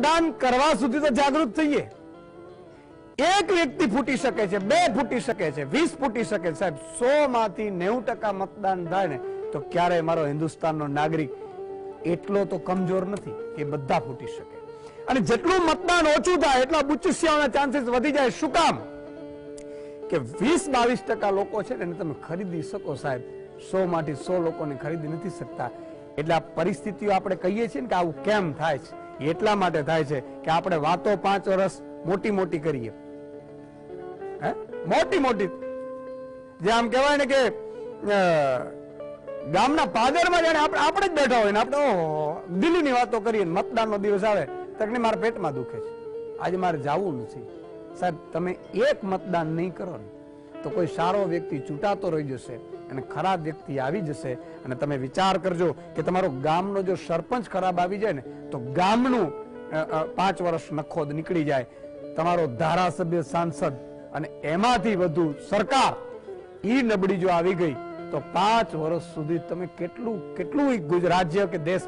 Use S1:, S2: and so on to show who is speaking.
S1: મતદાન કરવા સુધી તો જાગૃત થઈએ. એક વ્યક્તિ ફૂટી શકે છે, બે ફૂટી શકે છે, વીસ ફૂટી શકે છે. સાહેબ સો માંથી નેવું ટકા મતદાન થાય ને, તો ક્યારેય મારો હિન્દુસ્તાનનો નાગરિક એટલો તો કમજોર નથી કે બધા ફૂટી શકે. અને જેટલું મતદાન ઓછું થાય, એટલા બુચુસિયાઓના ચાન્સીસ વધી જાય. શું કામ? કે વીસ બાવીસ ટકા લોકો છે એને તમે ખરીદી શકો સાહેબ. સો માંથી સો લોકોને ખરીદી નથી શકતા. એટલે આ પરિસ્થિતિઓ આપણે કહીએ છીએ ને કે આવું કેમ થાય છે? એટલા માટે થાય છે કે આપણે વાતો પાંચ વર્ષ મોટી મોટી કરીએ. હે? મોટી મોટી. જે આમ કહેવાય ને કે ગામના પાદરમાં જાણે આપણે આપણે જ બેઠા હોય ને આપણે દિલ્હીની વાતો કરીએ મતદાનનો દિવસ આવે તકને મારા પેટમાં દુખે છે. આજે મારે જવું નથી. સાહેબ, તમે એક મતદાન નહીં કરો ને, તો કોઈ સારો વ્યક્તિ ચૂંટાતો રહી જશે. અને ખરાબ વ્યક્તિ આવી જશે. અને તમે વિચાર કરજો કે તમારો ગામનો જો સરપંચ ખરાબ આવી જાય ને, તો ગામનું પાંચ વર્ષ નખોદ નીકળી જાય. તમારો ધારાસભ્ય સાંસદ અને એમાંથી વધુ સરકાર ઈ નબળી જો આવી ગઈ, તો પાંચ વર્ષ સુધી તમે કેટલું કેટલું ગુજરાત કે દેશ